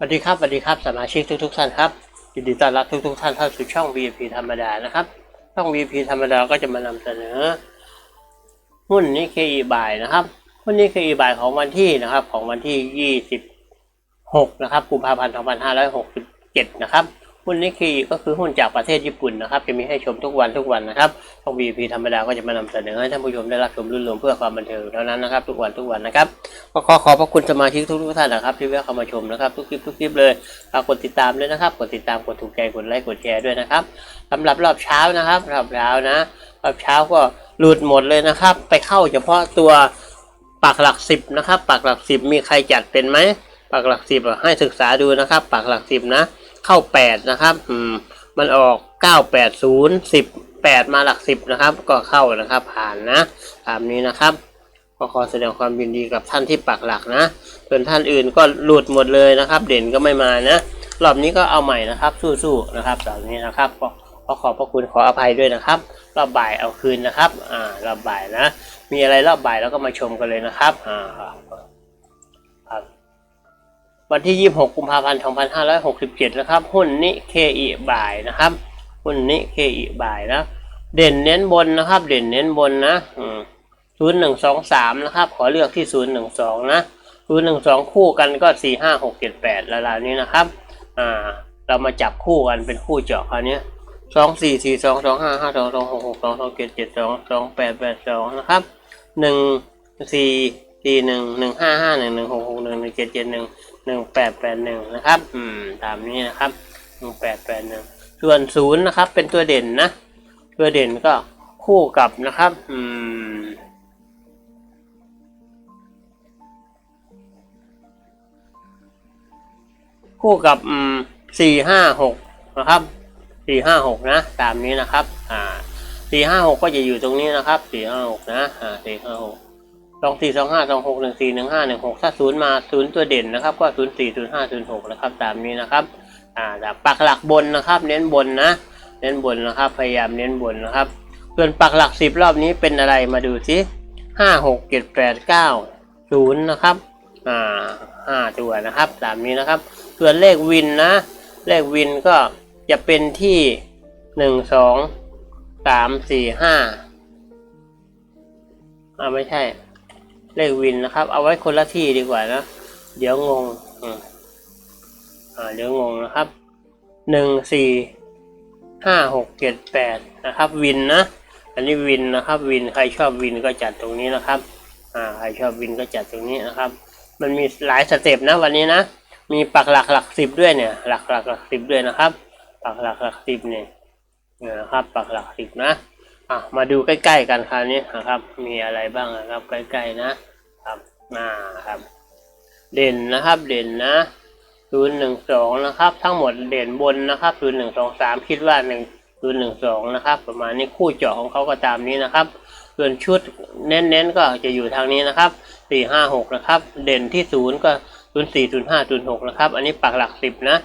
สวัสดีครับสวัสดีครับสมาชิกทุก ๆ ท่านครับยินดีต้อนรับทุก ๆ ท่านเข้าสู่ช่อง VIP ธรรมดานะครับ ช่อง VIP ธรรมดาก็จะมานำเสนอหุ้นนิเคอีบายนะครับหุ้นนิเคอีบายของวันที่นะครับ ของวันที่ 26 นะครับกุมภาพันธ์ 2567 นะครับ หุ้นนิเคอีก็คือหุ้นจากประเทศญี่ปุ่นนะครับ จะมีให้ชมทุกวันทุกวันนะครับช่อง VIP ธรรมดาก็จะมานำเสนอให้ท่านผู้ชมได้รับชมรื่นรวมเพื่อความบันเทิงเท่านั้นนะครับทุกวันทุกวันนะครับก็ขอขอบพระคุณสมาชิกทุกทุกท่านนะครับ ที่แวะเข้ามาชมนะครับ ทุกคลิปทุกคลิปเลยฝากกดติดตามด้วยนะครับ กดติดตามกดถูกใจกดไลค์กดแชร์ด้วยนะครับสำหรับรอบเช้านะครับรอบเช้านะรอบเช้าก็หลุดหมดเลยนะครับ ไปเข้าเฉพาะตัวปักหลักสิบนะครับปักหลักสิบมีใครจัดเป็นไหมปักหลักสิบให้ศึกษาดูนะครับปักหลักสิบนะ เข้าแปดนะครับ อืม มันออกเก้าแปดศูนย์สิบแปดมาหลักสิบนะครับ ก็เข้านะครับ ผ่านนะ ตามนี้นะครับ ก็ขอแสดงความยินดีกับท่านที่ปักหลักนะ ส่วนท่านอื่นก็หลุดหมดเลยนะครับ เด่นก็ไม่มานะ รอบนี้ก็เอาใหม่นะครับ สู้ๆ นะครับตอนนี้นะครับก็ขอขอบพระคุณขออภัยด้วยนะครับ รอบบ่ายเอาคืนนะครับ อ่ารอบบ่ายนะ มีอะไรรอบบ่ายแล้วก็มาชมกันเลยนะครับ อ่า วันที่ 26 กุมภาพันธ์ 2567 นะครับ หุ้นนิเคอีบ่ายนะครับ หุ้นนิเคอีบ่ายนะ เด่นเน้นบนนะครับ เด่นเน้นบนนะศูนย์หนึ่งสองสามนะครับ ขอเลือกที่ศูนย์หนึ่งสองนะศูนย์หนึ่งสองคู่กันก็สี่ห้าหกเจ็ดแปดละลานี้นะครับ อ่า เรามาจับคู่กันเป็นคู่เจาะคราวนี้สองสี่สี่สองสองห้าห้าสองสองหกหกสองสองเจ็ดเจ็ดสองสองแปดแปดสองนะครับหนึ่งสี่สี่หนึ่งหนึ่งห้าห้าหนึ่งหนึ่งหกหกหนึ่งหนึ่งเจ็ดเจ็ดหนึ่ง หนึ่งแปดแปดหนึ่งนะครับ อืม ตามนี้นะครับหนึ่งแปดแปดหนึ่งส่วนศูนย์นะครับ เป็นตัวเด่นนะ ตัวเด่นก็คู่กับนะครับ อืมคู่กับอืมสี่ห้าหกนะครับสี่ห้าหกนะ ตามนี้นะครับ อ่าสี่ห้าหกก็จะอยู่ตรงนี้นะครับสี่ห้าหกนะ อ่าสี่ห้าหก สองสี่สองห้าสองหกหนึ่งสี่หนึ่งห้าหนึ่งหกถ้าศูนย์มาศูนย์ตัวเด่นนะครับ ก็ศูนย์สี่ศูนย์ห้าศูนย์หกนะครับตามนี้นะครับอ่าแต่ปักหลักบนนะครับ เน้นบนนะ เน้นบนนะครับ พยายามเน้นบนนะครับ ส่วนปักหลักสิบรอบนี้เป็นอะไรมาดูสิห้าหกเจ็ดแปดเก้าศูนย์นะครับอ่าห้าตัวนะครับตามนี้นะครับ ส่วนเลขวินนะ เลขวินก็จะเป็นที่หนึ่งสองสามสี่ห้าอ่าไม่ใช่ เลขวินนะครับ เอาไว้คนละที่ดีกว่านะ เดี๋ยวงงอ่าเดี๋ยวงงนะครับหนึ่งสี่ห้าหกเจ็ดแปดนะครับวินนะ อันนี้วินนะครับวินใครชอบวินก็จัดตรงนี้นะครับอ่าใครชอบวินก็จัดตรงนี้นะครับ มันมีหลายสเต็ปนะวันนี้นะมีปักหลักหลักสิบด้วยเนี่ย หลักหลักหลักสิบด้วยนะครับ ปักหลักหลักสิบเนี่ยเนี่ยนะครับ ปักหลักสิบนะ อะมาดูใกล้ ๆ กันคราวนี้นะครับ มีอะไรบ้างนะครับ ใกล้ ๆ นะครับอ่าครับ เด่นนะครับเด่นนะศูนย์หนึ่งสองนะครับ ทั้งหมดเด่นบนนะครับศูนย์หนึ่งสองสามคิดว่าหนึ่งศูนย์หนึ่งสองนะครับ ประมาณนี้คู่เจาะของเขาก็ตามนี้นะครับ ส่วนชุดเน้นๆก็จะอยู่ทางนี้นะครับสี่ห้าหกนะครับ เด่นที่ศูนย์ก็ศูนย์สี่ศูนย์ห้าศูนย์หกนะครับ อันนี้ปักหลักสิบนะ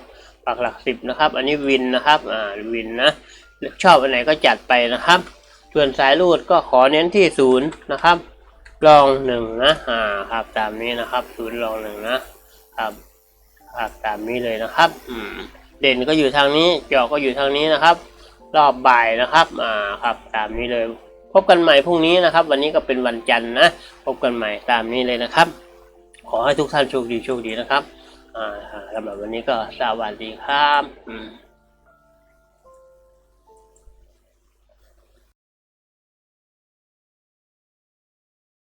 ปักหลักสิบนะครับ อันนี้วินนะครับ อ่าวินนะชอบอันไหนก็จัดไปนะครับ ส่วนสายรูดก็ขอเน้นที่ศูนย์นะครับรองหนึ่งนะอ่าครับตามนี้นะครับศูนย์รองหนึ่งนะครับครับตามนี้เลยนะครับอืมเด่นก็อยู่ทางนี้เจาะก็อยู่ทางนี้นะครับ รอบบ่ายนะครับอ่าครับตามนี้เลย พบกันใหม่พรุ่งนี้นะครับ วันนี้ก็เป็นวันจันทร์นะพบกันใหม่ตามนี้เลยนะครับ ขอให้ทุกท่านโชคดีโชคดีนะครับอ่าสำหรับวันนี้ก็สวัสดีครับอืม